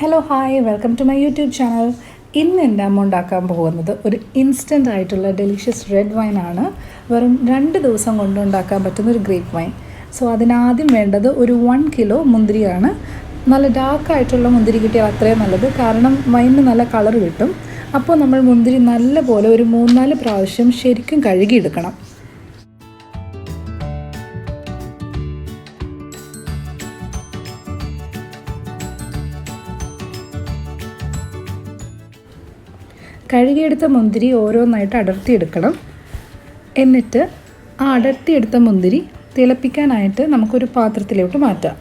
Hello hi welcome to my YouTube channel ഇന്ന് എന്റെ അമ്മ ഉണ്ടാക്കാൻ പോകുന്നത് ഒരു ഇൻസ്റ്റന്റ് ആയിട്ടുള്ള ഡെലിഷ്യസ് റെഡ് വൈൻ ആണ്. വെറും രണ്ട് ദിവസം കൊണ്ട് ഉണ്ടാക്കാൻ പറ്റുന്ന ഒരു ഗ്രേപ്പ് വൈൻ സോ അതിനാദ്യം വേണ്ടത് ഒരു വൺ കിലോ മുന്തിരിയാണ്. നല്ല ഡാർക്കായിട്ടുള്ള മുന്തിരി കിട്ടിയാൽ അത്രയും നല്ലത്. കാരണം വൈനിന് നല്ല കളർ കിട്ടും. അപ്പോൾ നമ്മൾ മുന്തിരി നല്ല പോലെ ഒരു മൂന്നാൽ പ്രാവശ്യം ശരിക്കും കഴുകിയെടുക്കണം. കഴുകിയെടുത്ത മുന്തിരി ഓരോന്നായിട്ട് അടർത്തിയെടുക്കണം. എന്നിട്ട് ആ അടർത്തിയെടുത്ത മുന്തിരി തിളപ്പിക്കാനായിട്ട് നമുക്കൊരു പാത്രത്തിലോട്ട് മാറ്റാം.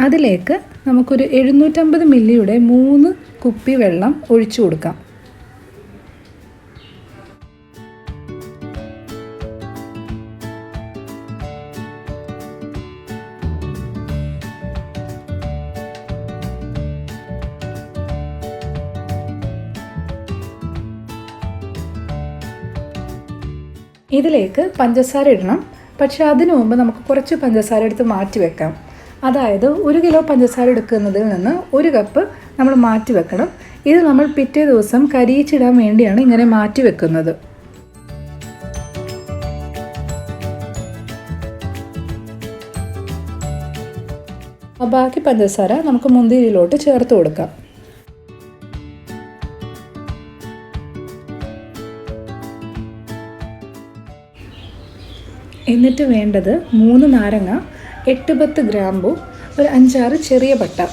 അതിലേക്ക് നമുക്കൊരു എഴുന്നൂറ്റമ്പത് മില്ലിയുടെ മൂന്ന് കുപ്പി വെള്ളം ഒഴിച്ചു കൊടുക്കാം. ഇതിലേക്ക് പഞ്ചസാര ഇടണം. പക്ഷേ അതിനു മുമ്പ് നമുക്ക് കുറച്ച് പഞ്ചസാര എടുത്ത് മാറ്റി വെക്കാം. അതായത് ഒരു കിലോ പഞ്ചസാര എടുക്കുന്നതിൽ നിന്ന് ഒരു കപ്പ് നമ്മൾ മാറ്റി വെക്കണം. ഇത് നമ്മൾ പിറ്റേ ദിവസം കരിയിച്ചിടാൻ വേണ്ടിയാണ് ഇങ്ങനെ മാറ്റി വെക്കുന്നത്. ബാക്കി പഞ്ചസാര നമുക്ക് മുന്തിരിയിലോട്ട് ചേർത്ത് കൊടുക്കാം. എന്നിട്ട് വേണ്ടത് മൂന്ന് നാരങ്ങ എട്ട് പത്ത് ഗ്രാമ്പു ഒരു അഞ്ചാറ് ചെറിയ പട്ട.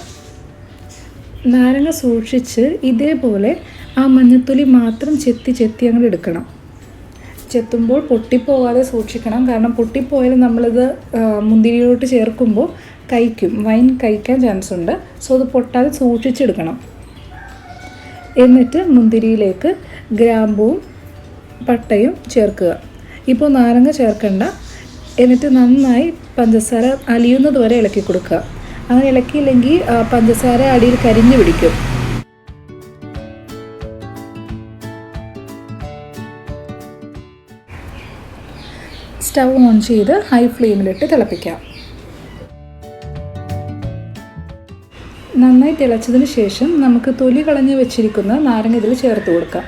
നാരങ്ങ സൂക്ഷിച്ച് ഇതേപോലെ ആ മഞ്ഞത്തൊലി മാത്രം ചെത്തി ചെത്തി അങ്ങോട്ട് എടുക്കണം. ചെത്തുമ്പോൾ പൊട്ടിപ്പോകാതെ സൂക്ഷിക്കണം. കാരണം പൊട്ടിപ്പോയാൽ നമ്മളിത് മുന്തിരിയിലോട്ട് ചേർക്കുമ്പോൾ കഴിക്കും. വൈൻ കഴിക്കാൻ ചാൻസ് ഉണ്ട്. സോ അത് പൊട്ടാതെ സൂക്ഷിച്ചെടുക്കണം. എന്നിട്ട് മുന്തിരിയിലേക്ക് ഗ്രാമ്പുവും പട്ടയും ചേർക്കുക. ഇപ്പോൾ നാരങ്ങ ചേർക്കണ്ട. എന്നിട്ട് നന്നായി പഞ്ചസാര അലിയുന്നത് വരെ ഇളക്കി കൊടുക്കുക. അങ്ങനെ ഇളക്കിയില്ലെങ്കിൽ പഞ്ചസാര അടിയിൽ കരിഞ്ഞു പിടിക്കും. സ്റ്റവ് ഓൺ ചെയ്ത് ഹൈ ഫ്ലെയിമിലിട്ട് തിളപ്പിക്കാം. നന്നായി തിളച്ചതിന് ശേഷം നമുക്ക് തൊലി കളഞ്ഞ് വെച്ചിരിക്കുന്ന നാരങ്ങ ഇതിൽ ചേർത്ത് കൊടുക്കാം.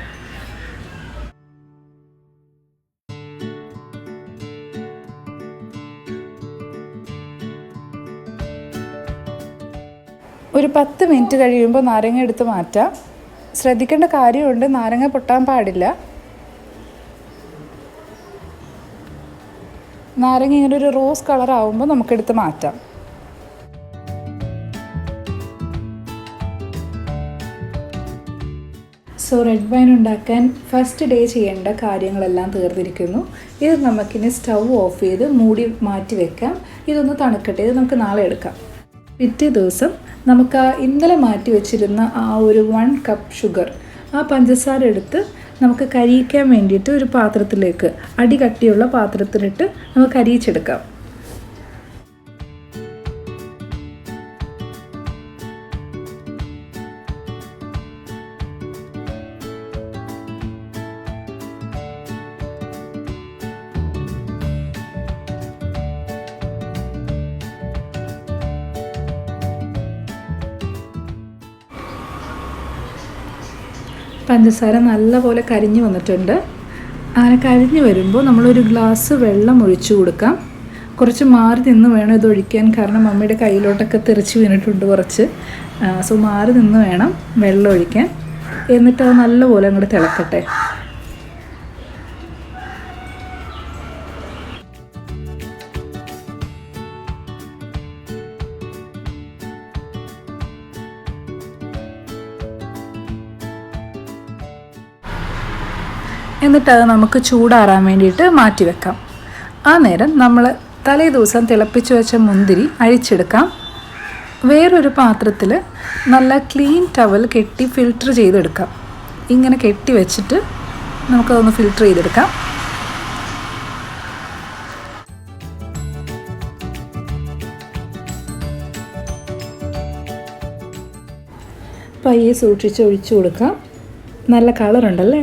ഒരു പത്ത് മിനിറ്റ് കഴിയുമ്പോൾ നാരങ്ങ എടുത്ത് മാറ്റാം. ശ്രദ്ധിക്കേണ്ട കാര്യമുണ്ട് നാരങ്ങ പൊട്ടാൻ പാടില്ല. നാരങ്ങ ഇങ്ങനെ ഒരു റോസ് കളർ ആവുമ്പോൾ നമുക്കെടുത്ത് മാറ്റാം. സോ റെഡ് വൈൻ ഉണ്ടാക്കാൻ ഫസ്റ്റ് ഡേ ചെയ്യേണ്ട കാര്യങ്ങളെല്ലാം തീർന്നിരിക്കുന്നു. ഇത് നമുക്കിനി സ്റ്റൗ ഓഫ് ചെയ്ത് മൂടി മാറ്റി വെക്കാം. ഇതൊന്ന് തണുക്കട്ടെ ഇത് നമുക്ക് നാളെ എടുക്കാം. പിറ്റേ ദിവസം നമുക്ക് ആ ഇന്നലെ മാറ്റി വെച്ചിരുന്ന ആ ഒരു വൺ കപ്പ് ഷുഗർ ആ പഞ്ചസാര എടുത്ത് നമുക്ക് കരിയിക്കാൻ വേണ്ടിയിട്ട് ഒരു പാത്രത്തിലേക്ക് അടി കട്ടിയുള്ള പാത്രത്തിലിട്ട് നമുക്ക് കരിയിച്ചെടുക്കാം പഞ്ചസാര നല്ലപോലെ കരിഞ്ഞു വന്നിട്ടുണ്ട്. അങ്ങനെ കരിഞ്ഞു വരുമ്പോൾ നമ്മളൊരു ഗ്ലാസ് വെള്ളം ഒഴിച്ചു കൊടുക്കാം. കുറച്ച് മാറി നിന്ന് വേണം ഇത് ഒഴിക്കാൻ. കാരണം മമ്മിയുടെ കയ്യിലോട്ടൊക്കെ തെറിച്ച് വീണിട്ടുണ്ട് കുറച്ച്. സോ മാറി നിന്ന് വേണം വെള്ളം ഒഴിക്കാൻ. എന്നിട്ട് അത് നല്ലപോലെ അങ്ങോട്ട് തിളക്കട്ടെ. എന്നിട്ട് അത് നമുക്ക് ചൂടാറാൻ വേണ്ടിയിട്ട് മാറ്റി വെക്കാം. ആ നേരം നമ്മൾ തലേ ദിവസം തിളപ്പിച്ച് വെച്ച മുന്തിരി അഴിച്ചെടുക്കാം വേറൊരു പാത്രത്തിൽ നല്ല ക്ലീൻ ടവൽ കെട്ടി ഫിൽറ്റർ ചെയ്തെടുക്കാം. ഇങ്ങനെ കെട്ടി വെച്ചിട്ട് നമുക്കതൊന്ന് ഫിൽറ്റർ ചെയ്തെടുക്കാം. പയ്യെ സൂക്ഷിച്ച് ഒഴിച്ചു കൊടുക്കാം. നല്ല കളറുണ്ടല്ലേ?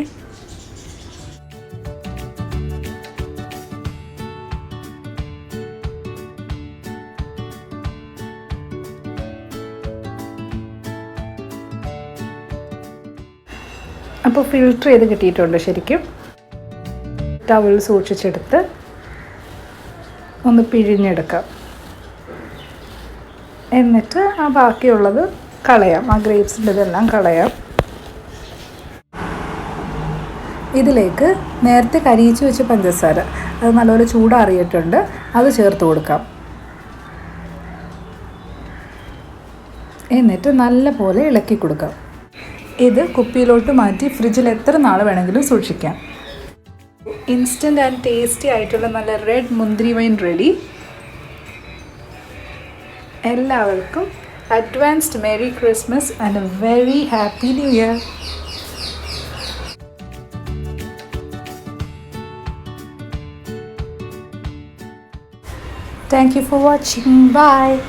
അപ്പോൾ ഫിൽട്ടർ ചെയ്ത് കിട്ടിയിട്ടുണ്ട് ശരിക്കും. ടവൽ സൂക്ഷിച്ചെടുത്ത് ഒന്ന് പിഴിഞ്ഞെടുക്കാം. എന്നിട്ട് ആ ബാക്കിയുള്ളത് കളയാം. ആ ഗ്രേപ്സിന്റെ ഇതെല്ലാം കളയാം. ഇതിലേക്ക് നേരത്തെ കരിയിച്ച് വെച്ച പഞ്ചസാര അത് നല്ലപോലെ ചൂടാറിയിട്ടുണ്ട് അത് ചേർത്ത് കൊടുക്കാം. എന്നിട്ട് നല്ലപോലെ ഇളക്കി കൊടുക്കാം. ഇത് കുപ്പിയിലോട്ട് മാറ്റി ഫ്രിഡ്ജിൽ എത്ര നാൾ വേണമെങ്കിലും സൂക്ഷിക്കാം ഇൻസ്റ്റന്റ് ആൻഡ് ടേസ്റ്റി ആയിട്ടുള്ള നല്ല റെഡ് മുന്തിരി വൈൻ റെഡി എല്ലാവർക്കും advanced merry Christmas and a very happy new year Thank you for watching. Bye.